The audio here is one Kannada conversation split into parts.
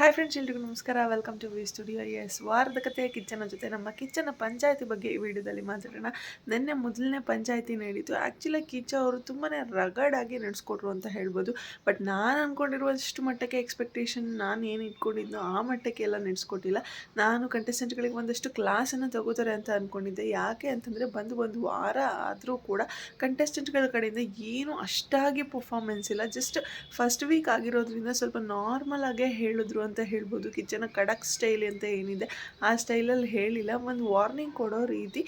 ಹಾಯ್ ಫ್ರೆಂಡ್ಸ್ ಎಲ್ರಿಗೂ ನಮಸ್ಕಾರ. Welcome to V studio S ವಾರದ ಕಥೆಯ ಕಿಚ್ಚನ ಜೊತೆ ನಮ್ಮ ಕಿಚ್ಚನ ಪಂಚಾಯತಿ ಬಗ್ಗೆ ಈ ವಿಡಿಯೋದಲ್ಲಿ ಮಾತಾಡೋಣ. ನಿನ್ನೆ ಮೊದಲನೇ ಪಂಚಾಯತಿ ನಡೀತು. ಆ್ಯಕ್ಚುಲಾಗಿ ಕಿಚ್ಚ ಅವರು ತುಂಬಾ ರಗಡಾಗಿ ನಡೆಸ್ಕೊಟ್ರು ಅಂತ ಹೇಳ್ಬೋದು. ಬಟ್ ನಾನು ಅಂದ್ಕೊಂಡಿರುವಷ್ಟು ಮಟ್ಟಕ್ಕೆ ಎಕ್ಸ್ಪೆಕ್ಟೇಷನ್ ನಾನು ಏನು ಇಟ್ಕೊಂಡಿದ್ನೋ ಆ ಮಟ್ಟಕ್ಕೆ ಎಲ್ಲ ನಡೆಸ್ಕೊಟ್ಟಿಲ್ಲ. ನಾನು ಕಂಟೆಸ್ಟೆಂಟ್ಗಳಿಗೆ ಒಂದಷ್ಟು ಕ್ಲಾಸನ್ನು ತಗೋತಾರೆ ಅಂತ ಅಂದ್ಕೊಂಡಿದ್ದೆ ಯಾಕೆ ಅಂತಂದರೆ ಬಂದು ಒಂದು ವಾರ ಆದರೂ ಕೂಡ ಕಂಟೆಸ್ಟೆಂಟ್ಗಳ ಕಡೆಯಿಂದ ಏನು ಅಷ್ಟಾಗಿ ಪರ್ಫಾರ್ಮೆನ್ಸ್ ಇಲ್ಲ. ಜಸ್ಟ್ ಫಸ್ಟ್ ವೀಕ್ ಆಗಿರೋದ್ರಿಂದ ಸ್ವಲ್ಪ ನಾರ್ಮಲ್ ಆಗೇ ಹೇಳಿದ್ರು ಅಂತ ಹೇಳ್ಬೋದು. ಕಿಚನ ಕಡಕ್ ಸ್ಟೈಲ್ ಅಂತ ಏನಿದೆ, ಆ ಸ್ಟೈಲಲ್ಲಿ ಹೇಳಿಲ್ಲ. ಒಂದು ವಾರ್ನಿಂಗ್ ಕೊಡೋ ರೀತಿ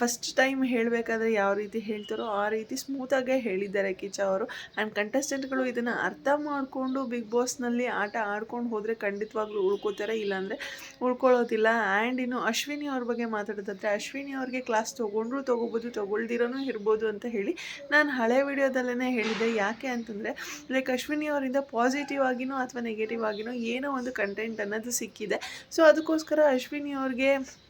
ಫಸ್ಟ್ ಟೈಮ್ ಹೇಳಬೇಕಾದ್ರೆ ಯಾವ ರೀತಿ ಹೇಳ್ತಾರೋ ಆ ರೀತಿ ಸ್ಮೂತಾಗೇ ಹೇಳಿದ್ದಾರೆ ಕಿಚ ಅವರು. ಆ್ಯಂಡ್ ಕಂಟೆಸ್ಟೆಂಟ್ಗಳು ಇದನ್ನು ಅರ್ಥ ಮಾಡಿಕೊಂಡು ಬಿಗ್ ಬಾಸ್ನಲ್ಲಿ ಆಟ ಆಡ್ಕೊಂಡು ಹೋದರೆ ಖಂಡಿತವಾಗ್ಲೂ ಉಳ್ಕೋತಾರೆ, ಇಲ್ಲಾಂದರೆ ಉಳ್ಕೊಳ್ಳೋದಿಲ್ಲ. ಆ್ಯಂಡ್ ಇನ್ನು ಅಶ್ವಿನಿ ಅವ್ರ ಬಗ್ಗೆ ಮಾತಾಡೋದಾದ್ರೆ, ಅಶ್ವಿನಿ ಅವ್ರಿಗೆ ಕ್ಲಾಸ್ ತೊಗೊಂಡ್ರು ತೊಗೋಬೋದು, ತೊಗೊಳ್ದಿರೋನು ಇರ್ಬೋದು ಅಂತ ಹೇಳಿ ನಾನು ಹಳೆ ವಿಡಿಯೋದಲ್ಲೇ ಹೇಳಿದ್ದೆ. ಯಾಕೆ ಅಂತಂದರೆ ಲೈಕ್ ಅಶ್ವಿನಿ ಅವರಿಂದ ಪಾಸಿಟಿವ್ ಆಗಿನೋ ಅಥವಾ ನೆಗೆಟಿವ್ ಆಗಿನೋ ಏನೋ ಒಂದು ಕಂಟೆಂಟ್ ಅನ್ನೋದು ಸಿಕ್ಕಿದೆ. ಸೊ ಅದಕ್ಕೋಸ್ಕರ ಅಶ್ವಿನಿ ಅವ್ರಿಗೆ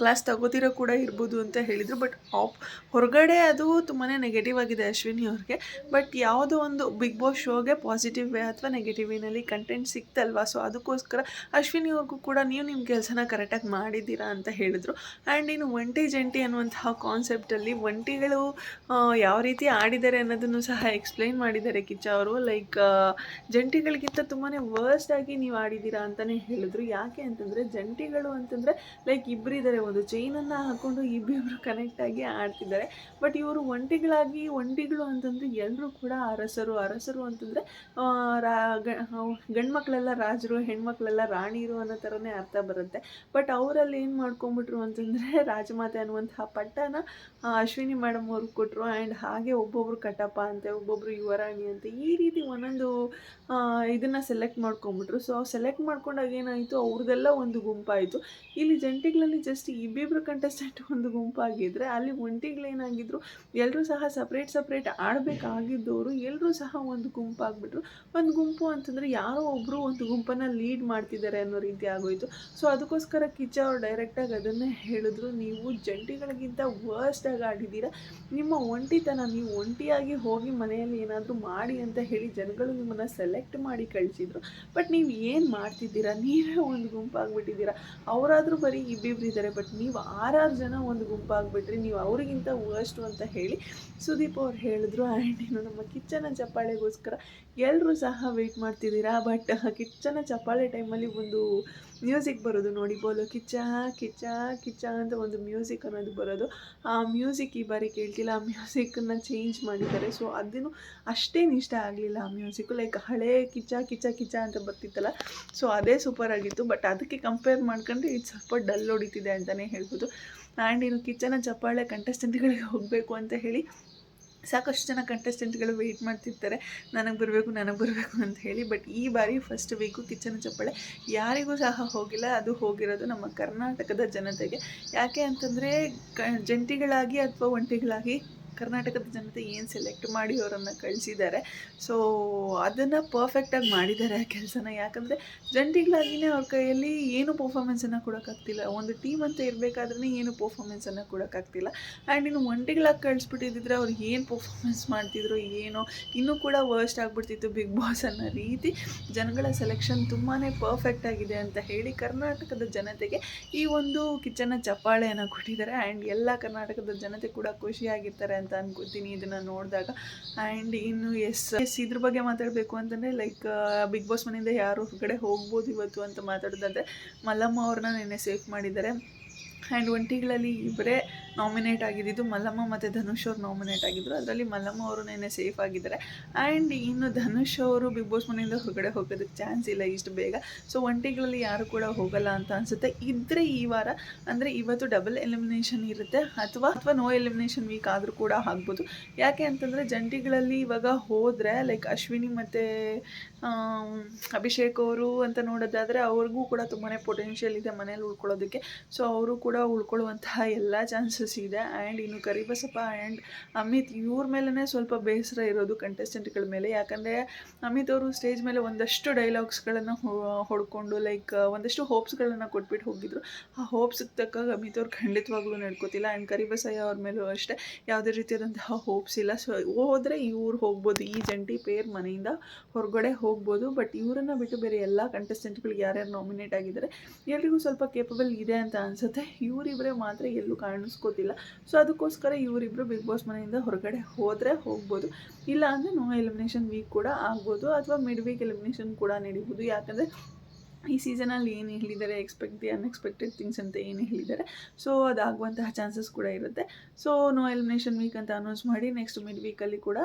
ಕ್ಲಾಸ್ ತಗೋತಿರೋ ಕೂಡ ಇರ್ಬೋದು ಅಂತ ಹೇಳಿದರು. ಬಟ್ ಆಪ್ ಹೊರಗಡೆ ಅದು ತುಂಬಾ ನೆಗೆಟಿವ್ ಆಗಿದೆ ಅಶ್ವಿನಿ ಅವ್ರಿಗೆ. ಬಟ್ ಯಾವುದೋ ಒಂದು ಬಿಗ್ ಬಾಸ್ ಶೋಗೆ ಪಾಸಿಟಿವ್ ವೇ ಅಥವಾ ನೆಗೆಟಿವ್ ವೇನಲ್ಲಿ ಕಂಟೆಂಟ್ ಸಿಕ್ತಲ್ವಾ? ಸೊ ಅದಕ್ಕೋಸ್ಕರ ಅಶ್ವಿನಿ ಅವ್ರಿಗೂ ಕೂಡ ನೀವು ನಿಮ್ಮ ಕೆಲಸನ ಕರೆಕ್ಟಾಗಿ ಮಾಡಿದ್ದೀರಾ ಅಂತ ಹೇಳಿದರು. ಆ್ಯಂಡ್ ಇನ್ನು ಒಂಟಿ ಜಂಟಿ ಅನ್ನುವಂತಹ ಕಾನ್ಸೆಪ್ಟಲ್ಲಿ ಒಂಟಿಗಳು ಯಾವ ರೀತಿ ಆಡಿದ್ದಾರೆ ಅನ್ನೋದನ್ನು ಸಹ ಎಕ್ಸ್ಪ್ಲೈನ್ ಮಾಡಿದ್ದಾರೆ ಕಿಚ್ಚ ಅವರು. ಲೈಕ್ ಜಂಟಿಗಳಿಗಿಂತ ತುಂಬಾ ವರ್ಸ್ಟ್ ಆಗಿ ನೀವು ಆಡಿದ್ದೀರಾ ಅಂತಲೇ ಹೇಳಿದ್ರು. ಯಾಕೆ ಅಂತಂದರೆ ಜಂಟಿಗಳು ಅಂತಂದರೆ ಲೈಕ್ ಇಬ್ಬರಿದ್ದಾರೆ ಒಂದು ಚೈನನ್ನು ಹಾಕ್ಕೊಂಡು ಇಬ್ಬಿಬ್ಬರು ಕನೆಕ್ಟ್ ಆಗಿ ಆಡ್ತಿದ್ದಾರೆ. ಬಟ್ ಇವರು ಒಂಟಿಗಳಾಗಿ, ಒಂಟಿಗಳು ಅಂತಂದರೆ ಎಲ್ಲರೂ ಕೂಡ ಅರಸರು. ಅರಸರು ಅಂತಂದರೆ ರಾ ಗಂಡ್ಮಕ್ಕಳೆಲ್ಲ ರಾಜರು, ಹೆಣ್ಮಕ್ಳೆಲ್ಲ ರಾಣಿರು ಅನ್ನೋ ಥರನೇ ಅರ್ಥ ಬರುತ್ತೆ. ಬಟ್ ಅವರಲ್ಲಿ ಏನು ಮಾಡ್ಕೊಂಬಿಟ್ರು ಅಂತಂದರೆ, ರಾಜಮಾತೆ ಅನ್ನುವಂತಹ ಪಟ್ಟನ ಅಶ್ವಿನಿ ಮೇಡಮ್ ಅವ್ರಿಗೆ ಕೊಟ್ಟರು ಆ್ಯಂಡ್ ಹಾಗೆ ಒಬ್ಬೊಬ್ರು ಕಟಪ್ಪ ಅಂತೆ, ಒಬ್ಬೊಬ್ರು ಯುವರಾಣಿ ಅಂತೆ, ಈ ರೀತಿ ಒಂದೊಂದು ಇದನ್ನು ಸೆಲೆಕ್ಟ್ ಮಾಡ್ಕೊಂಬಿಟ್ರು ಸೊ ಸೆಲೆಕ್ಟ್ ಮಾಡ್ಕೊಂಡಾಗ ಏನಾಯಿತು, ಅವ್ರದ್ದೆಲ್ಲ ಒಂದು ಗುಂಪಾಯಿತು. ಇಲ್ಲಿ ಜಂಟಿಗಳಲ್ಲಿ ಜಸ್ಟ್ ಇಬ್ಬಿಬ್ರು ಕಂಟೆಸ್ಟೆಂಟ್ ಒಂದು ಗುಂಪಾಗಿದ್ದರೆ ಅಲ್ಲಿ ಒಂಟಿಗಳೇನಾಗಿದ್ರು ಎಲ್ಲರೂ ಸಹ ಸಪ್ರೇಟ್ ಸಪ್ರೇಟ್ ಆಡಬೇಕಾಗಿದ್ದವರು ಎಲ್ಲರೂ ಸಹ ಒಂದು ಗುಂಪಾಗ್ಬಿಟ್ರು. ಒಂದು ಗುಂಪು ಅಂತಂದರೆ ಯಾರೋ ಒಬ್ಬರು ಒಂದು ಗುಂಪನ್ನು ಲೀಡ್ ಮಾಡ್ತಿದ್ದಾರೆ ಅನ್ನೋ ರೀತಿ ಆಗೋಯಿತು. ಸೊ ಅದಕ್ಕೋಸ್ಕರ ಕಿಚ್ಚ ಅವ್ರು ಡೈರೆಕ್ಟಾಗಿ ಅದನ್ನೇ ಹೇಳಿದ್ರು, ನೀವು ಜಂಟಿಗಳಿಗಿಂತ ವರ್ಸ್ಟಾಗಿ ಆಡಿದ್ದೀರಾ. ನಿಮ್ಮ ಒಂಟಿತನ, ನೀವು ಒಂಟಿಯಾಗಿ ಹೋಗಿ ಮನೆಯಲ್ಲಿ ಏನಾದರೂ ಮಾಡಿ ಅಂತ ಹೇಳಿ ಜನಗಳು ನಿಮ್ಮನ್ನು ಸೆಲೆಕ್ಟ್ ಮಾಡಿ ಕಳಿಸಿದ್ರು. ಬಟ್ ನೀವು ಏನು ಮಾಡ್ತಿದ್ದೀರಾ? ನೀವೇ ಒಂದು ಗುಂಪಾಗ್ಬಿಟ್ಟಿದ್ದೀರಾ? ಅವರಾದರೂ ಬರೀ ಇಬ್ಬಿಬ್ರಿದ್ದಾರೆ ಬಟ್ ನೀವು ಆರಾರು ಜನ ಒಂದು ಗುಂಪಾಗ್ಬಿಟ್ರಿ ನೀವು ಅವರಿಗಿಂತ ವರ್ಸ್ಟು ಅಂತ ಹೇಳಿ ಸುದೀಪ್ ಅವ್ರು ಹೇಳಿದ್ರು. ಆ್ಯಂಡ್ ಇನ್ನು ನಮ್ಮ ಕಿಚ್ಚನ ಚಪ್ಪಾಳೆಗೋಸ್ಕರ ಎಲ್ಲರೂ ಸಹ ವೆಯ್ಟ್ ಮಾಡ್ತಿದ್ದೀರಾ ಬಟ್ ಕಿಚ್ಚನ ಚಪ್ಪಾಳೆ ಟೈಮಲ್ಲಿ ಒಂದು ಮ್ಯೂಸಿಕ್ ಬರೋದು ನೋಡಿ, ಬೋಲು ಕಿಚ್ಚ ಕಿಚ್ಚ ಕಿಚ್ಚ ಅಂತ ಒಂದು ಮ್ಯೂಸಿಕ್ ಅನ್ನೋದು ಬರೋದು. ಆ ಮ್ಯೂಸಿಕ್ ಈ ಬಾರಿ ಕೇಳ್ತಿಲ್ಲ, ಆ ಮ್ಯೂಸಿಕನ್ನು ಚೇಂಜ್ ಮಾಡಿದ್ದಾರೆ. ಸೊ ಅದನ್ನು ಅಷ್ಟೇನು ಇಷ್ಟ ಆಗಲಿಲ್ಲ ಆ ಮ್ಯೂಸಿಕ್ ಲೈಕ್ ಹಳೆ ಕಿಚ್ಚ ಕಿಚ್ಚ ಕಿಚ್ಚ ಅಂತ ಬರ್ತಿತ್ತಲ್ಲ ಸೊ ಅದೇ ಸೂಪರ್ ಆಗಿತ್ತು. ಬಟ್ ಅದಕ್ಕೆ ಕಂಪೇರ್ ಮಾಡ್ಕೊಂಡ್ರೆ ಇದು ಸ್ವಲ್ಪ ಡಲ್ ಹೊಡಿತಿದೆ. ಅಂತಲೇ ಹೇಳ್ಬೋದು. ಆ್ಯಂಡ್ ಇನ್ನು ಕಿಚ್ಚನ ಚಪ್ಪಾಳೆ ಕಂಟೆಸ್ಟೆಂಟ್ಗಳಿಗೆ ಹೋಗಬೇಕು ಅಂತ ಹೇಳಿ ಸಾಕಷ್ಟು ಜನ ಕಂಟೆಸ್ಟೆಂಟ್ಗಳು ವೆಯ್ಟ್ ಮಾಡ್ತಿರ್ತಾರೆ. ನನಗೆ ಬರಬೇಕು ನನಗೆ ಬರಬೇಕು ಅಂತ ಹೇಳಿ. ಬಟ್ ಈ ಬಾರಿ ಫಸ್ಟ್ ವೀಕು ಕಿಚ್ಚನ ಚಪ್ಪಾಳೆ ಯಾರಿಗೂ ಸಹ ಹೋಗಿಲ್ಲ. ಅದು ಹೋಗಿರೋದು ನಮ್ಮ ಕರ್ನಾಟಕದ ಜನತೆಗೆ. ಯಾಕೆ ಅಂತಂದರೆ ಕ ಜಂಟಿಗಳಾಗಿ ಅಥವಾ ಒಂಟಿಗಳಾಗಿ ಕರ್ನಾಟಕದ ಜನತೆ ಏನು ಸೆಲೆಕ್ಟ್ ಮಾಡಿ ಅವರನ್ನು ಕಳಿಸಿದ್ದಾರೆ ಸೊ ಅದನ್ನು ಪರ್ಫೆಕ್ಟಾಗಿ ಮಾಡಿದ್ದಾರೆ ಆ ಕೆಲಸನ. ಯಾಕಂದರೆ ಜಂಟಿಗಳಾಗಿಯೇ ಅವ್ರ ಕೈಯಲ್ಲಿ ಏನು ಪರ್ಫಾಮೆನ್ಸನ್ನು ಕೊಡೋಕ್ಕಾಗ್ತಿಲ್ಲ. ಒಂದು ಟೀಮ್ ಅಂತ ಇರಬೇಕಾದ್ರೆ ಏನು ಪರ್ಫಾಮೆನ್ಸನ್ನು ಕೊಡೋಕ್ಕಾಗ್ತಿಲ್ಲ. ಆ್ಯಂಡ್ ಇನ್ನು ಒಂಟಿಗಳಾಗಿ ಕಳಿಸ್ಬಿಟ್ಟಿದ್ರೆ ಅವ್ರು ಏನು ಪರ್ಫಾಮೆನ್ಸ್ ಮಾಡ್ತಿದ್ರು, ಏನೋ. ಇನ್ನೂ ಕೂಡ ವರ್ಸ್ಟ್ ಆಗಿಬಿಡ್ತಿತ್ತು ಬಿಗ್ ಬಾಸ್ ಅನ್ನೋ ರೀತಿ. ಜನಗಳ ಸೆಲೆಕ್ಷನ್ ತುಂಬಾ ಪರ್ಫೆಕ್ಟ್ ಆಗಿದೆ ಅಂತ ಹೇಳಿ ಕರ್ನಾಟಕದ ಜನತೆಗೆ ಈ ಒಂದು ಕಿಚನ್ನ ಚಪ್ಪಾಳೆಯನ್ನು ಕೊಟ್ಟಿದ್ದಾರೆ. ಆ್ಯಂಡ್ ಎಲ್ಲ ಕರ್ನಾಟಕದ ಜನತೆ ಕೂಡ ಖುಷಿಯಾಗಿರ್ತಾರೆ ಅಂತ ಅನ್ಕೋತೀನಿ ಇದನ್ನ ನೋಡಿದಾಗ. ಆ್ಯಂಡ್ ಇನ್ನು ಎಸ್ ಎಸ್ ಇದ್ರ ಬಗ್ಗೆ ಮಾತಾಡಬೇಕು ಅಂತಂದರೆ ಲೈಕ್ ಬಿಗ್ ಬಾಸ್ ಮನೆಯಿಂದ ಯಾರು ಹೊರಗಡೆ ಹೋಗ್ಬೋದು ಇವತ್ತು ಅಂತ ಮಾತಾಡೋದಂದರೆ ಮಲ್ಲಮ್ಮ ಅವ್ರನ್ನ ನಿನ್ನೆ ಸೇಫ್ ಮಾಡಿದ್ದಾರೆ. ಆ್ಯಂಡ್ ಒಂಟಿಗಳಲ್ಲಿ ಇಬ್ಬರೇ ನಾಮಿನೇಟ್ ಆಗಿದ್ದು, ಮಲ್ಲಮ್ಮ ಮತ್ತು ಧನುಷ್ ಅವ್ರು ನಾಮಿನೇಟ್ ಆಗಿದ್ದರು ಅದರಲ್ಲಿ ಮಲ್ಲಮ್ಮ ಅವರು ನೆನೆ ಸೇಫ್ ಆಗಿದ್ದಾರೆ. ಆ್ಯಂಡ್ ಇನ್ನು ಧನುಷ್ ಅವರು ಬಿಗ್ ಬಾಸ್ ಮನೆಯಿಂದ ಹೊರಗಡೆ ಹೋಗೋದಕ್ಕೆ ಚಾನ್ಸ್ ಇಲ್ಲ ಇಷ್ಟು ಬೇಗ. ಸೊ ಒಂಟಿಗಳಲ್ಲಿ ಯಾರು ಕೂಡ ಹೋಗಲ್ಲ ಅಂತ ಅನಿಸುತ್ತೆ. ಇದ್ದರೆ ಈ ವಾರ ಅಂದರೆ ಇವತ್ತು ಡಬಲ್ ಎಲಿಮಿನೇಷನ್ ಇರುತ್ತೆ. ಅಥವಾ ಅಥವಾ ನೋ ಎಲಿಮಿನೇಷನ್ ವೀಕ್ ಆದರೂ ಕೂಡ ಆಗ್ಬೋದು. ಯಾಕೆ ಅಂತಂದರೆ ಜಂಟಿಗಳಲ್ಲಿ ಇವಾಗ ಹೋದರೆ ಲೈಕ್ ಅಶ್ವಿನಿ ಮತ್ತು ಅಭಿಷೇಕ್ ಅವರು ಅಂತ ನೋಡೋದಾದರೆ ಅವ್ರಿಗೂ ಕೂಡ ತುಂಬಾ ಪೊಟೆನ್ಷಿಯಲ್ ಇದೆ ಮನೇಲಿ ಉಳ್ಕೊಳ್ಳೋದಕ್ಕೆ. ಸೊ ಅವರು ಉಳ್ಕೊಳ್ಳುವಂತಹ ಎಲ್ಲ ಚಾನ್ಸಸ್ ಇದೆ. ಆ್ಯಂಡ್ ಇನ್ನು ಕರಿಬಸಪ್ಪ ಆ್ಯಂಡ್ ಅಮಿತ್ ಇವ್ರ ಮೇಲೇ ಸ್ವಲ್ಪ ಬೇಸರ ಇರೋದು ಕಂಟೆಸ್ಟೆಂಟ್ಗಳ ಮೇಲೆ. ಯಾಕಂದರೆ ಅಮಿತ್ ಅವರು ಸ್ಟೇಜ್ ಮೇಲೆ ಒಂದಷ್ಟು ಡೈಲಾಗ್ಸ್ಗಳನ್ನು ಹೊಡ್ಕೊಂಡು ಲೈಕ್ ಒಂದಷ್ಟು ಹೋಪ್ಸ್ಗಳನ್ನು ಕೊಟ್ಬಿಟ್ಟು ಹೋಗಿದ್ರು. ಆ ಹೋಪ್ಸ್ಗೆ ತಕ್ಕಾಗ ಅಮಿತ್ ಅವ್ರು ಖಂಡಿತವಾಗ್ಲೂ ನಡ್ಕೋತಿಲ್ಲ. ಆ್ಯಂಡ್ ಕರಿಬಸಯ್ಯ ಅವ್ರ ಮೇಲೂ ಅಷ್ಟೇ ಯಾವುದೇ ರೀತಿಯಾದಂತಹ ಹೋಪ್ಸ್ ಇಲ್ಲ. ಸೊ ಹೋದರೆ ಇವ್ರು ಹೋಗ್ಬೋದು. ಈ ಜಂಟಿ ಪೇರ್ ಮನೆಯಿಂದ ಹೊರಗಡೆ ಹೋಗ್ಬೋದು. ಬಟ್ ಇವರನ್ನು ಬಿಟ್ಟು ಬೇರೆ ಎಲ್ಲ ಕಂಟೆಸ್ಟೆಂಟ್ಗಳಿಗೆ ಯಾರ್ಯಾರು ನಾಮಿನೇಟ್ ಆಗಿದ್ದಾರೆ, ಎಲ್ರಿಗೂ ಸ್ವಲ್ಪ ಕೇಪಬಲ್ ಇದೆ ಅಂತ ಅನಿಸುತ್ತೆ. ಇವರಿಬ್ಬರೇ ಮಾತ್ರ ಎಲ್ಲೂ ಕಾಣಿಸ್ಕೋತಿಲ್ಲ. ಸೊ ಅದಕ್ಕೋಸ್ಕರ ಇವರಿಬ್ಬರು ಬಿಗ್ ಬಾಸ್ ಮನೆಯಿಂದ ಹೊರಗಡೆ ಹೋದರೆ ಹೋಗ್ಬೋದು. ಇಲ್ಲ ಅಂದರೆ ನೋ ಎಲಿಮಿನೇಷನ್ ವೀಕ್ ಕೂಡ ಆಗ್ಬೋದು ಅಥವಾ ಮಿಡ್ ವೀಕ್ ಎಲಿಮಿನೇಷನ್ ಕೂಡ ನಡೀಬೋದು. ಯಾಕಂದರೆ ಈ ಸೀಸನಲ್ಲಿ ಏನು ಹೇಳಿದ್ದಾರೆ ಎಕ್ಸ್ಪೆಕ್ಟ್ ದಿ ಅನ್ಎಕ್ಸ್ಪೆಕ್ಟೆಡ್ ಥಿಂಗ್ಸ್ ಅಂತ ಏನು ಹೇಳಿದ್ದಾರೆ ಸೊ ಅದಾಗುವಂತಹ ಚಾನ್ಸಸ್ ಕೂಡ ಇರುತ್ತೆ. ಸೊ ನೋ ಎಲಿಮಿನೇಷನ್ ವೀಕ್ ಅಂತ ಅನೌನ್ಸ್ ಮಾಡಿ ನೆಕ್ಸ್ಟ್ ಮಿಡ್ ವೀಕಲ್ಲಿ ಕೂಡ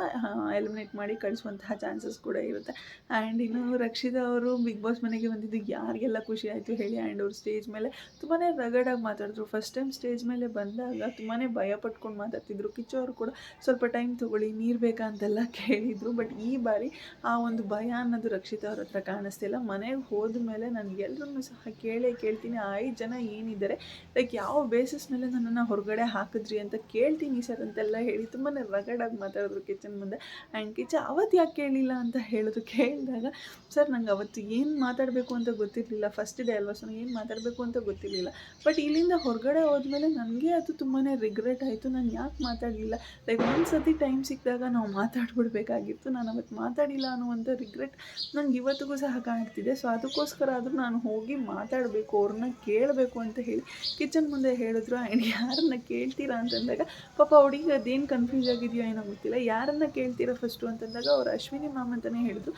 ಎಲಿಮಿನೇಟ್ ಮಾಡಿ ಕಳಿಸುವಂತಹ ಚಾನ್ಸಸ್ ಕೂಡ ಇರುತ್ತೆ. ಆ್ಯಂಡ್ ಇನ್ನು ರಕ್ಷಿತಾ ಅವರು ಬಿಗ್ ಬಾಸ್ ಮನೆಗೆ ಬಂದಿದ್ದು ಯಾರಿಗೆಲ್ಲ ಖುಷಿ ಆಯಿತು ಹೇಳಿ ಆ್ಯಂಡ್ ಅವ್ರು ಸ್ಟೇಜ್ ಮೇಲೆ ತುಂಬಾ ರಗಡಾಗಿ ಮಾತಾಡಿದ್ರು. ಫಸ್ಟ್ ಟೈಮ್ ಸ್ಟೇಜ್ ಮೇಲೆ ಬಂದಾಗ ತುಂಬಾ ಭಯ ಪಟ್ಕೊಂಡು ಮಾತಾಡ್ತಿದ್ರು. ಕಿಚ್ಚು ಅವರು ಕೂಡ ಸ್ವಲ್ಪ ಟೈಮ್ ತೊಗೊಳ್ಳಿ, ನೀರು ಬೇಕಾ ಅಂತೆಲ್ಲ ಕೇಳಿದರು. ಬಟ್ ಈ ಬಾರಿ ಆ ಒಂದು ಭಯ ಅನ್ನೋದು ರಕ್ಷಿತಾ ಅವ್ರ ಹತ್ರ ಕಾಣಿಸ್ತಿಲ್ಲ. ಮನೆಗೆ ಹೋದ ಮೇಲೆ ನಾನು ಎಲ್ಲರನ್ನೂ ಸಹ ಕೇಳೇ ಕೇಳ್ತೀನಿ ಐದು ಜನ ಏನಿದ್ದಾರೆ? ಲೈಕ್ ಯಾವ ಬೇಸಿಸ್ ಮೇಲೆ ನನ್ನನ್ನು ಹೊರಗಡೆ ಹಾಕಿದ್ರಿ ಅಂತ ಕೇಳ್ತೀನಿ ಸರ್ ಅಂತೆಲ್ಲ ಹೇಳಿ ತುಂಬಾ ರಗಡಾಗಿ ಮಾತಾಡಿದ್ರು ಕಿಚನ್ ಮುಂದೆ. ಆ್ಯಂಡ್ ಕಿಚ ಅವತ್ತು ಯಾಕೆ ಕೇಳಿಲ್ಲ? ಅಂತ ಹೇಳೋದು ಕೇಳಿದಾಗ, ಸರ್, ನಂಗೆ ಅವತ್ತು ಏನು ಮಾತಾಡಬೇಕು ಅಂತ ಗೊತ್ತಿರಲಿಲ್ಲ. ಫಸ್ಟ್ ಡೇ ಅಲ್ವಾ ಸೊ ಏನು ಮಾತಾಡಬೇಕು ಅಂತ ಗೊತ್ತಿರಲಿಲ್ಲ. ಬಟ್ ಇಲ್ಲಿಂದ ಹೊರಗಡೆ ಹೋದ್ಮೇಲೆ ನನಗೆ ಅದು ತುಂಬಾ ರಿಗ್ರೆಟ್ ಆಯಿತು. ನಾನು ಯಾಕೆ ಮಾತಾಡಲಿಲ್ಲ? ಲೈಕ್ ಒಂದು ಸತಿ ಟೈಮ್ ಸಿಕ್ಕಿದಾಗ ನಾವು ಮಾತಾಡ್ಬಿಡ್ಬೇಕಾಗಿತ್ತು. ನಾನು ಅವತ್ತು ಮಾತಾಡಿಲ್ಲ ಅನ್ನುವಂಥ ರಿಗ್ರೆಟ್ ನಂಗೆ ಇವತ್ತಿಗೂ ಸಹ ಕಾಣ್ತಿದೆ. ಸೊ ಅದಕ್ಕೋಸ್ಕರ ಆದರೂ ನಾನು ಹೋಗಿ ಮಾತಾಡಬೇಕು, ಅವ್ರನ್ನ ಕೇಳಬೇಕು ಅಂತ ಹೇಳಿ ಕಿಚನ್ ಮುಂದೆ ಹೇಳಿದ್ರು ಆ್ಯಂಡ್ ಯಾರನ್ನ ಕೇಳ್ತೀರಾ? ಅಂತಂದಾಗ ಪಾಪ ಅವಳಿಗೆ ಅದೇನು ಕನ್ಫ್ಯೂಸ್ ಆಗಿದೆಯೋ ಏನೋ ಗೊತ್ತಿಲ್ಲ, ಯಾರನ್ನ ಕೇಳ್ತೀರಾ ಫಸ್ಟು ಅಂತಂದಾಗ ಅವ್ರು ಅಶ್ವಿನಿ ಮ್ಯಾಮ್ ಅಂತಲೇ ಹೇಳಿದ್ರು.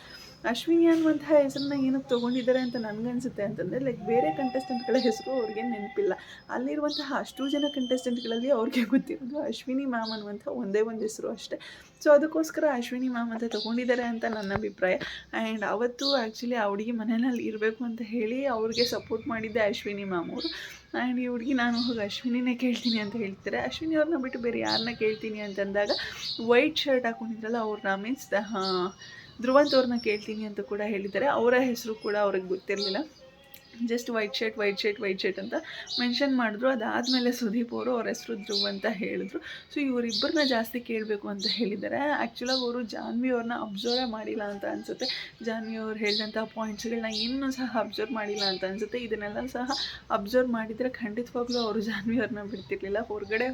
ಅಶ್ವಿನಿ ಅನ್ನುವಂತಹ ಹೆಸರನ್ನ ಏನಕ್ಕೆ ತೊಗೊಂಡಿದ್ದಾರೆ ಅಂತ ನನಗನ್ಸುತ್ತೆ ಅಂತಂದರೆ ಲೈಕ್ ಬೇರೆ ಕಂಟೆಸ್ಟೆಂಟ್ಗಳ ಹೆಸರು ಅವ್ರಿಗೆ ನೆನಪಿಲ್ಲ. ಅಲ್ಲಿರುವಂತಹ ಅಷ್ಟು ಜನ ಕಂಟೆಸ್ಟೆಂಟ್ಗಳಲ್ಲಿ ಅವ್ರಿಗೆ ಗೊತ್ತಿರೋದು ಅಶ್ವಿನಿ ಮ್ಯಾಮ್ ಅನ್ನುವಂಥ ಒಂದೇ ಒಂದು ಹೆಸರು ಅಷ್ಟೇ. ಸೊ ಅದಕ್ಕೋಸ್ಕರ ಅಶ್ವಿನಿ ಮ್ಯಾಮ್ ಅಂತ ತೊಗೊಂಡಿದ್ದಾರೆ ಅಂತ ನನ್ನ ಅಭಿಪ್ರಾಯ. ಆ್ಯಂಡ್ ಅವತ್ತು ಆ್ಯಕ್ಚುಲಿ ಆ ಹುಡುಗಿ ಮನೆಯಲ್ಲಿ ಇರಬೇಕು ಅಂತ ಹೇಳಿ ಅವ್ರಿಗೆ ಸಪೋರ್ಟ್ ಮಾಡಿದ್ದೆ ಅಶ್ವಿನಿ ಮ್ಯಾಮ್ ಅವರು. ಆ್ಯಂಡ್ ಈ ಹುಡುಗಿ ನಾನು ಹೋಗಿ ಅಶ್ವಿನಿನೇ ಕೇಳ್ತೀನಿ ಅಂತ ಹೇಳ್ತಾರೆ ಅಶ್ವಿನಿ ಅವ್ರನ್ನ ಬಿಟ್ಟು ಬೇರೆ ಯಾರನ್ನ ಕೇಳ್ತೀನಿ ಅಂತಂದಾಗ ವೈಟ್ ಶರ್ಟ್ ಹಾಕೊಂಡಿದ್ರಲ್ಲ ಅವ್ರನ್ನ ಮೀನ್ಸ್ ಧ್ರುವಂತ್ ಅವ್ರನ್ನ ಕೇಳ್ತೀನಿ ಅಂತ ಕೂಡ ಹೇಳಿದ್ದಾರೆ. ಅವರ ಹೆಸರು ಕೂಡ ಅವ್ರಿಗೆ ಗೊತ್ತಿರಲಿಲ್ಲ. Just white shirt white shirt white shirt ಅಂತ ಮೆನ್ಷನ್ ಮಾಡಿದ್ರು. ಅದಾದಮೇಲೆ ಸುದೀಪ್ ಅವರು ಅವ್ರ ಹೆಸರು ಧ್ರುವ್ ಅಂತ ಹೇಳಿದ್ರು. ಸೊ ಇವರಿಬ್ಬರನ್ನ ಜಾಸ್ತಿ ಕೇಳಬೇಕು ಅಂತ ಹೇಳಿದ್ದಾರೆ. ಆ್ಯಕ್ಚುಲಾಗಿ ಅವರು ಜಾನ್ವಿ ಅವ್ರನ್ನ ಅಬ್ಸರ್ವ್ ಮಾಡಿಲ್ಲ ಅಂತ ಅನಿಸುತ್ತೆ. ಜಾನ್ವಿ ಅವ್ರು ಹೇಳಿದಂಥ ಪಾಯಿಂಟ್ಸ್ಗಳನ್ನ ಇನ್ನೂ ಸಹ ಅಬ್ಸರ್ವ್ ಮಾಡಿಲ್ಲ ಅಂತ ಅನಿಸುತ್ತೆ. ಇದನ್ನೆಲ್ಲ ಸಹ ಅಬ್ಸರ್ವ್ ಮಾಡಿದರೆ ಖಂಡಿತವಾಗ್ಲೂ ಅವರು ಜಾನ್ವಿ ಅವ್ರನ್ನ ಬಿಡ್ತಿರ್ಲಿಲ್ಲ. ಹೊರಗಡೆ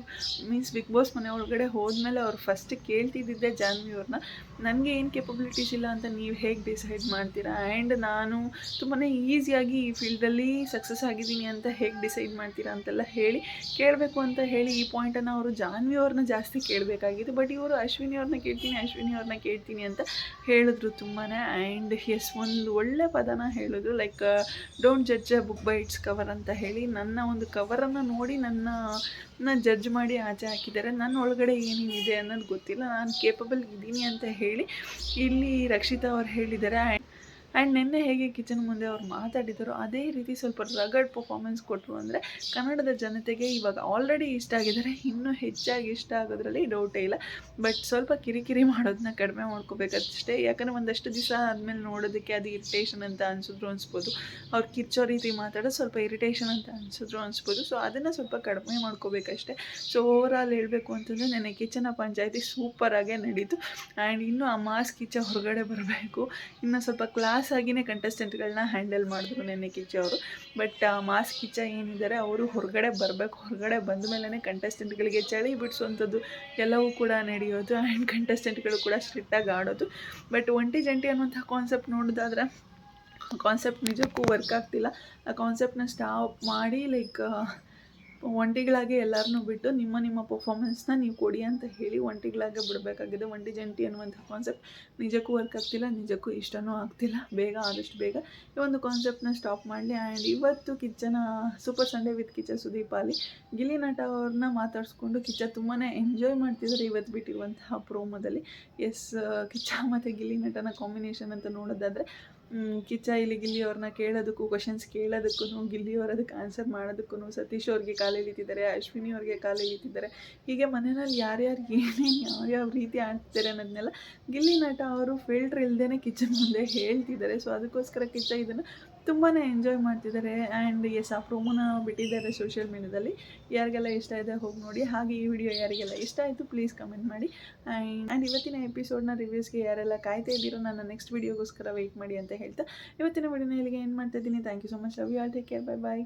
ಮೀನ್ಸ್ ಬಿಗ್ ಬಾಸ್ ಮನೆ ಒಳಗಡೆ ಹೋದ್ಮೇಲೆ ಅವ್ರು ಫಸ್ಟ್ ಕೇಳ್ತಿದ್ದಿದ್ದೆ ಜಾನ್ವಿ ಅವ್ರನ್ನ. ನನಗೆ ಏನು ಕೆಪಬಿಲಿಟೀಸ್ ಇಲ್ಲ ಅಂತ ನೀವು ಹೇಗೆ ಡಿಸೈಡ್ ಮಾಡ್ತೀರಾ? ಆ್ಯಂಡ್ ನಾನು ತುಂಬಾ ಈಸಿಯಾಗಿ ಈ ಫೀಲ್ಡಲ್ಲಿ ಸಕ್ಸಸ್ ಆಗಿದ್ದೀನಿ ಅಂತ ಹೇಗೆ ಡಿಸೈಡ್ ಮಾಡ್ತೀರಾ ಅಂತೆಲ್ಲ ಹೇಳಿ ಕೇಳಬೇಕು ಅಂತ ಹೇಳಿ ಈ ಪಾಯಿಂಟನ್ನು ಅವರು ಜಾನ್ವಿ ಅವ್ರನ್ನ ಜಾಸ್ತಿ ಕೇಳಬೇಕಾಗಿತ್ತು. ಬಟ್ ಇವರು ಅಶ್ವಿನಿ ಅವ್ರನ್ನ ಕೇಳ್ತೀನಿ, ಅಶ್ವಿನಿ ಅವ್ರನ್ನ ಕೇಳ್ತೀನಿ ಅಂತ ಹೇಳಿದ್ರು ತುಂಬಾ ಆ್ಯಂಡ್ ಎಸ್ ಒಂದು ಒಳ್ಳೆ ಪದನ ಹೇಳಿದ್ರು. Like don't judge a book by its cover ಅಂತ ಹೇಳಿ ನನ್ನ ಒಂದು ಕವರನ್ನು ನೋಡಿ ನನ್ನ ಜಡ್ಜ್ ಮಾಡಿ ಆಚೆ ಹಾಕಿದ್ದಾರೆ. ನನ್ನ ಒಳಗಡೆ ಏನೇನಿದೆ ಅನ್ನೋದು ಗೊತ್ತಿಲ್ಲ. ನಾನು ಕೇಪಬಲ್ ಇದ್ದೀನಿ ಅಂತ ಹೇಳಿ ಇಲ್ಲಿ ರಕ್ಷಿತಾ ಅವ್ರು ಹೇಳಿದ್ದಾರೆ. ಆ್ಯಂಡ್ ನಿನ್ನೆ ಹೇಗೆ ಕಿಚನ್ ಮುಂದೆ ಅವ್ರು ಮಾತಾಡಿದರು, ಅದೇ ರೀತಿ ಸ್ವಲ್ಪ ರಗಡ್ ಪರ್ಫಾರ್ಮೆನ್ಸ್ ಕೊಟ್ಟರು ಅಂದರೆ ಕನ್ನಡದ ಜನತೆಗೆ ಇವಾಗ ಆಲ್ರೆಡಿ ಇಷ್ಟ ಆಗಿದ್ದಾರೆ. ಇನ್ನೂ ಹೆಚ್ಚಾಗಿ ಇಷ್ಟ ಆಗೋದ್ರಲ್ಲಿ ಡೌಟೇ ಇಲ್ಲ. ಬಟ್ ಸ್ವಲ್ಪ ಕಿರಿಕಿರಿ ಮಾಡೋದನ್ನ ಕಡಿಮೆ ಮಾಡ್ಕೋಬೇಕಷ್ಟೇ ಯಾಕಂದರೆ ಒಂದಷ್ಟು ದಿವಸ ಆದಮೇಲೆ ನೋಡೋದಕ್ಕೆ ಅದು ಇರಿಟೇಷನ್ ಅಂತ ಅನಿಸಿದ್ರು ಅನಿಸ್ಬೋದು. ಅವ್ರು ಕಿಚ್ಚೋ ರೀತಿ ಮಾತಾಡೋದು ಸ್ವಲ್ಪ ಇರಿಟೇಷನ್ ಅಂತ ಅನಿಸಿದ್ರು ಅನಿಸ್ಬೋದು. ಸೊ ಅದನ್ನು ಸ್ವಲ್ಪ ಕಡಿಮೆ ಮಾಡ್ಕೋಬೇಕಷ್ಟೇ ಸೊ ಓವರಾಲ್ ಹೇಳಬೇಕು ಅಂತಂದರೆ ನೆನೆ ಕಿಚನ ಪಂಚಾಯತಿ ಸೂಪರಾಗೇ ನಡೀತು. ಆ್ಯಂಡ್ ಇನ್ನೂ ಆ ಮಾಸ್ಕ್ ಕಿಚ್ಚ ಹೊರಗಡೆ ಬರಬೇಕು. ಇನ್ನು ಸ್ವಲ್ಪ ಕ್ಲಾಸ್ ಆಗಿನೇ ಕಂಟೆಸ್ಟೆಂಟ್ಗಳನ್ನ ಹ್ಯಾಂಡಲ್ ಮಾಡಿದ್ರು ನೆನ್ನೆ ಕಿಚ್ಚ ಅವರು. ಬಟ್ ಮಾಸ್ ಕಿಚ್ಚ ಏನಿದ್ದಾರೆ ಅವರು ಹೊರಗಡೆ ಬರಬೇಕು, ಹೊರಗಡೆ ಬಂದ ಮೇಲೆ ಕಂಟೆಸ್ಟೆಂಟ್ಗಳಿಗೆ ಚಳಿ ಬಿಡಿಸುವಂಥದ್ದು ಎಲ್ಲವೂ ಕೂಡ ನಡೆಯೋದು ಆ್ಯಂಡ್ ಕಂಟೆಸ್ಟೆಂಟ್ಗಳು ಕೂಡ ಸ್ಟ್ರಿಕ್ಟಾಗಿ ಆಡೋದು. ಬಟ್ ಒಂಟಿ ಜಂಟಿ ಅನ್ನುವಂಥ ಕಾನ್ಸೆಪ್ಟ್ ನೋಡೋದಾದ್ರೆ ಕಾನ್ಸೆಪ್ಟ್ ನಿಜಕ್ಕೂ ವರ್ಕ್ ಆಗ್ತಿಲ್ಲ. ಆ ಕಾನ್ಸೆಪ್ಟ್ನ ಸ್ಟಾಪ್ ಮಾಡಿ ಲೈಕ್ ಒಂಟಿಗಳಾಗಿ ಎಲ್ಲರನ್ನೂ ಬಿಟ್ಟು ನಿಮ್ಮ ನಿಮ್ಮ ಪರ್ಫಾಮೆನ್ಸ್ನ ನೀವು ಕೊಡಿ ಅಂತ ಹೇಳಿ ಒಂಟಿಗಳಾಗೆ ಬಿಡಬೇಕಾಗಿದೆ. ಒಂಟಿ ಜಂಟಿ ಅನ್ನುವಂಥ ಕಾನ್ಸೆಪ್ಟ್ ನಿಜಕ್ಕೂ ವರ್ಕ್ ಆಗ್ತಿಲ್ಲ, ನಿಜಕ್ಕೂ ಇಷ್ಟನೂ ಆಗ್ತಿಲ್ಲ. ಬೇಗ, ಆದಷ್ಟು ಬೇಗ ಈ ಒಂದು ಕಾನ್ಸೆಪ್ಟನ್ನ ಸ್ಟಾಪ್ ಮಾಡಲಿ ಆ್ಯಂಡ್ ಇವತ್ತು ಕಿಚ್ಚನ super Sunday with Kiccha Sudeep ಅಲ್ಲಿ ಗಿಲಿ ನಟ ಅವ್ರನ್ನ ಮಾತಾಡಿಸ್ಕೊಂಡು ಕಿಚ್ಚ ತುಂಬಾ ಎಂಜಾಯ್ ಮಾಡ್ತಿದ್ದಾರೆ ಇವತ್ತು ಬಿಟ್ಟಿರುವಂತಹ ಪ್ರೋಮೋದಲ್ಲಿ ಎಸ್ ಕಿಚ್ಚ ಮತ್ತು ಗಿಲಿ ನಟನ ಕಾಂಬಿನೇಷನ್ ಅಂತ ನೋಡೋದಾದರೆ ಕಿಚ್ಚ ಇಲ್ಲಿ ಗಿಲ್ಲಿ ಅವ್ರನ್ನ ಕೇಳೋದಕ್ಕೂ ಕ್ವಶನ್ಸ್ ಕೇಳೋದಕ್ಕೂ ಗಿಲ್ಲಿ ಅವ್ರು ಅದಕ್ಕೆ ಆನ್ಸರ್ ಮಾಡೋದಕ್ಕೂ ಸತೀಶ್ ಅವ್ರಿಗೆ ಕಾಲ್ ಕಾಲು ಎಳಿತಿದ್ದಾರೆ ಅಶ್ವಿನಿ ಅವ್ರಿಗೆ ಕಾಲು ಎಳಿತಿದ್ದಾರೆ ಹೀಗೆ ಮನೆಯಲ್ಲಿ ಯಾರ್ಯಾರು ಏನೇನು ಯಾವ್ಯಾವ ರೀತಿ ಆಡ್ತಿದ್ದಾರೆ ಅನ್ನೋದನ್ನೆಲ್ಲ ಗಿಲ್ಲಿ ನಟ ಅವರು ಫಿಲ್ಟ್ರ್ ಇಲ್ಲದೇ ಕಿಚನ್ ಮುಂದೆ ಹೇಳ್ತಿದ್ದಾರೆ. ಸೊ ಅದಕ್ಕೋಸ್ಕರ ಕಿಚ್ಚ ಇದನ್ನು ತುಂಬಾ ಎಂಜಾಯ್ ಮಾಡ್ತಿದ್ದಾರೆ. ಆ್ಯಂಡ್ ಎಸ್ ಆ ಪ್ರೋಮೋನ ಬಿಟ್ಟಿದ್ದಾರೆ ಸೋಷಿಯಲ್ ಮೀಡಿಯಾದಲ್ಲಿ ಯಾರಿಗೆಲ್ಲ ಇಷ್ಟ ಇದೆ ಹೋಗಿ ನೋಡಿ. ಹಾಗೆ ಈ ವಿಡಿಯೋ ಯಾರಿಗೆಲ್ಲ ಇಷ್ಟ ಆಯಿತು ಪ್ಲೀಸ್ ಕಮೆಂಟ್ ಮಾಡಿ. ಆ್ಯಂಡ್ ಆ್ಯಂಡ್ ಇವತ್ತಿನ ಎಪಿಸೋಡ್ನ ರಿವ್ಯೂಸ್ಗೆ ಯಾರೆಲ್ಲ ಕಾಯ್ತಾ ಇದ್ದೀರೋ, ನನ್ನ ನೆಕ್ಸ್ಟ್ ವೀಡಿಯೋಗೋಸ್ಕರ ವೆಯ್ಟ್ ಮಾಡಿ ಅಂತ ಹೇಳ್ತಾ, ಇವತ್ತಿನ ವಿಡಿಯೋನ ಇಲ್ಲಿಗೆ ಏನು ಮಾಡ್ತಾ ಇದ್ದೀನಿ. Thank you so much love you all take care bye bye